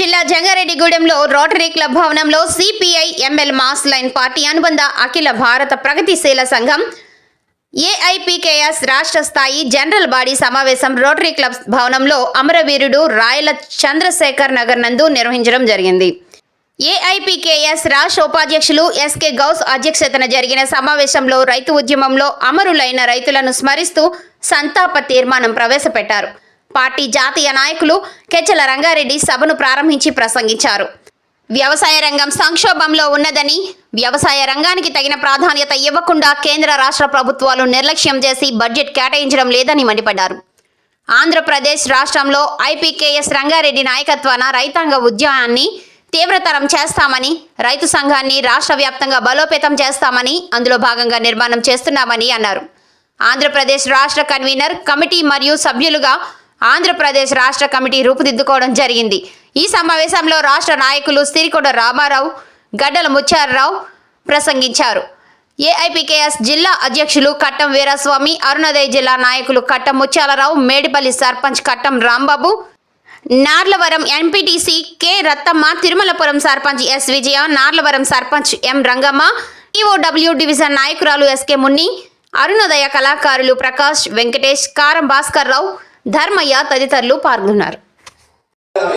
జిల్లా జంగారెడ్డిగూడెంలో rotary club భవనంలో CPI ML mass line party అనుబంధ అఖిల భారత ప్రగతిశీల సంఘం ఏఐపికేఎస్ రాష్ట్ర స్థాయి జనరల్ బాడీ సమావేశం రోటరీ క్లబ్ భవనంలో అమరవీరుడు రాయల చంద్రశేఖర్ నగర్ నందు నిర్వహించడం జరిగింది. ఏఐపికేఎస్ రాష్ట్ర ఉపాధ్యక్షులు ఎస్కే గౌస్ అధ్యక్షతన జరిగిన సమావేశంలో రైతు ఉద్యమంలో అమరులైన రైతులను స్మరిస్తూ సంతాప తీర్మానం ప్రవేశపెట్టారు. పార్టీ జాతీయ నాయకులు కెచ్చల రంగారెడ్డి సభను ప్రారంభించి ప్రసంగించారు. వ్యవసాయ రంగం సంక్షోభంలో ఉన్నదని వ్యవసాయ రంగానికి తగిన ప్రాధాన్యత ఇవ్వకుండా కేంద్ర రాష్ట్ర ప్రభుత్వాలు నిర్లక్ష్యం చేసి బడ్జెట్ కేటాయించడం లేదని మండిపడ్డారు. ఆంధ్రప్రదేశ్ రాష్ట్రంలో ఐపీకేఎస్ రంగారెడ్డి నాయకత్వాన రైతాంగ ఉద్యమాన్ని తీవ్రతరం చేస్తామని రైతు సంఘాన్ని రాష్ట్ర వ్యాప్తంగా బలోపేతం చేస్తామని అందులో భాగంగా నిర్మాణం చేస్తున్నామని అన్నారు. ఆంధ్రప్రదేశ్ రాష్ట్ర కన్వీనర్ కమిటీ మరియు సభ్యులుగా ఆంధ్రప్రదేశ్ రాష్ట్ర కమిటీ రూపుదిద్దుకోవడం జరిగింది. ఈ సమావేశంలో రాష్ట్ర నాయకులు సిరికొండ రామారావు గడ్డల ముత్యారరావు ప్రసంగించారు. ఏఐపికేఎస్ జిల్లా అధ్యక్షులు కట్టం వీరస్వామి అరుణోదయ జిల్లా నాయకులు కట్టం Mutyalarao Medipalli sarpanch Kattam Rambabu Narlavaram MPTC K Rattamma Tirumalapuram sarpanch S Vijaya Narlavaram sarpanch M Rangamma EOW division నాయకురాలు ఎస్కే మున్ని అరుణోదయ కళాకారులు ప్రకాష్ వెంకటేష్ కారం భాస్కర్ రావు ధర్మయ్య తదితరులు పాల్గొన్నారు.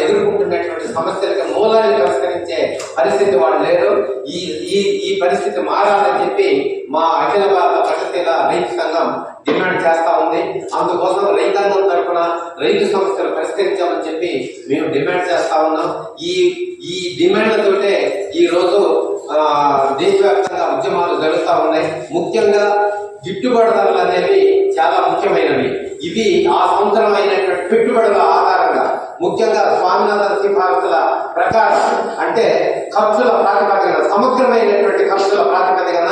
ఎదుర్కొంటున్నటువంటి సమస్యలకు మూలాన్ని పరిష్కరించే పరిస్థితి వాళ్ళు లేరు. ఈ ఈ ఈ పరిస్థితి మారాలని చెప్పి మా అఖిల భారత ప్రగతిల రైతు సంఘం డిమాండ్ చేస్తా ఉంది. అందుకోసం రైతాంగం తరఫున రైతు సమస్యలు పరిష్కరించామని చెప్పి మేము డిమాండ్ చేస్తా ఉన్నాం. ఈ ఈ డిమాండ్లతోటే ఈ రోజు దేశవ్యాప్తంగా ఉద్యమాలు జరుగుతూ ఉన్నాయి. ముఖ్యంగా గిట్టుబాటు ధరలు అనేవి చాలా ముఖ్యమైనవి. ఇవి ఆ సంవత్సరం పెట్టుబడుల ఆధారంగా ముఖ్యంగా స్వామినాథన్ సిఫార్సుల ప్రకారం అంటే ఖర్చుల ప్రాతిపదికన సమగ్రమైనటువంటి ఖర్చుల ప్రాతిపదికన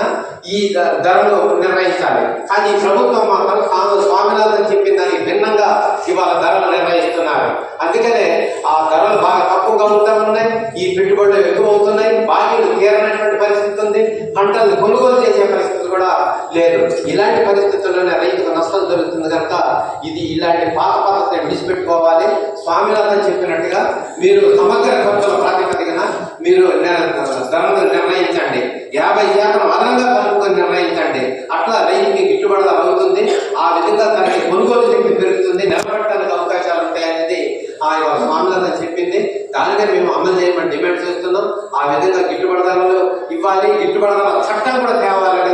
ఈ ధరలు నిర్ణయించాలి. కానీ ప్రభుత్వం మాత్రం స్వామినాథన్ చెప్పిన దానికి భిన్నంగా ఇవాళ ధరలు నిర్ణయిస్తున్నారు. అందుకనే ఆ ధరలు బాగా తక్కువగా ఉంటా ఉన్నాయి ఈ పెట్టుబడులు ఎక్కువ అవుతున్నాయి బాకీలు తీరనటువంటి పరిస్థితి ఉంది పంటలు కొనుగోలు చేసే పరిస్థితి కూడా లేదు. ఇలాంటి పరిస్థితుల్లోనే రైతుకు నష్టం జరుగుతుంది కనుక ఇది ఇలాంటి పాత పద్ధతిని విడిచిపెట్టుకోవాలి. స్వామినాథన్ చెప్పినట్టుగా మీరు సమగ్ర ఖర్చుల ప్రాతిపదికన మీరు ధరలు నిర్ణయించండి. యాభై శాతం అదనంగా కలుపుకొని నిర్ణయించండి. అట్లా రైతుకి గిట్టుబాటు అవుతుంది. ఆ విధంగా దానికి కొనుగోలు శక్తి పెరుగుతుంది. నిలబడటానికి అవకాశాలు ఉంటాయనేది యొక్క స్వామినాథన్ చెప్పింది. దానినే మేము అమలు చేయమని డిమాండ్ చేస్తున్నాం. ఆ విధంగా గిట్టుబడి ధరలు ఇవ్వాలి. గిట్టుబడి ధరల చట్టం కూడా తేవాలని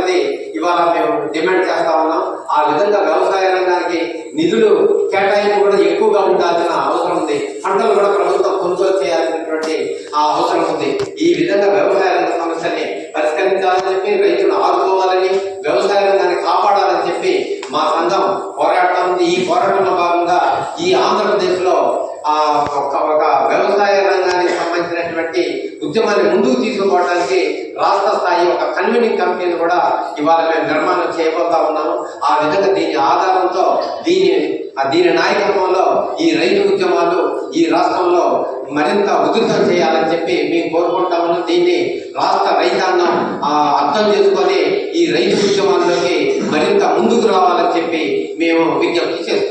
డిమాండ్ చేస్తా ఉన్నాం. ఆ విధంగా వ్యవసాయ రంగానికి నిధులు కేటాయింపు కూడా ఎక్కువగా ఉండాల్సిన అవసరం ఉంది. పంటలు కూడా ప్రభుత్వం కొనుగోలు చేయాల్సినటువంటి ఆ అవసరం ఉంది. ఈ విధంగా వ్యవసాయ రంగ సమస్యని పరిష్కరించాలని చెప్పి రైతులను ఆదుకోవాలని వ్యవసాయ రంగాన్ని కాపాడాలని చెప్పి మా సంఘం పోరాటం ఈ పోరాటంలో భాగంగా ఈ ఆంధ్రప్రదేశ్లో ఆ ఒక ఒక వ్యవసాయ రంగానికి సంబంధించినటువంటి ఉద్యమాన్ని ముందుకు తీసుకుపోవడానికి రాష్ట్ర స్థాయి ఒక కన్వీనింగ్ కమిటీని కూడా ఇవాళ మేము నిర్మాణం చేయబోతా ఉన్నాము. ఆ విధంగా దీని ఆధారంతో దీని దీని నాయకత్వంలో ఈ రైతు ఉద్యమాలు ఈ రాష్ట్రంలో మరింత ఉధృతం చేయాలని చెప్పి మేము కోరుకుంటామని దీన్ని రాష్ట్ర రైతాంగం ఆ, అర్థం చేసుకొని ఈ రైతు ఉద్యమాల్లోకి మరింత ముందుకు రావాలని చెప్పి మేము విజ్ఞప్తి చేస్తున్నాం.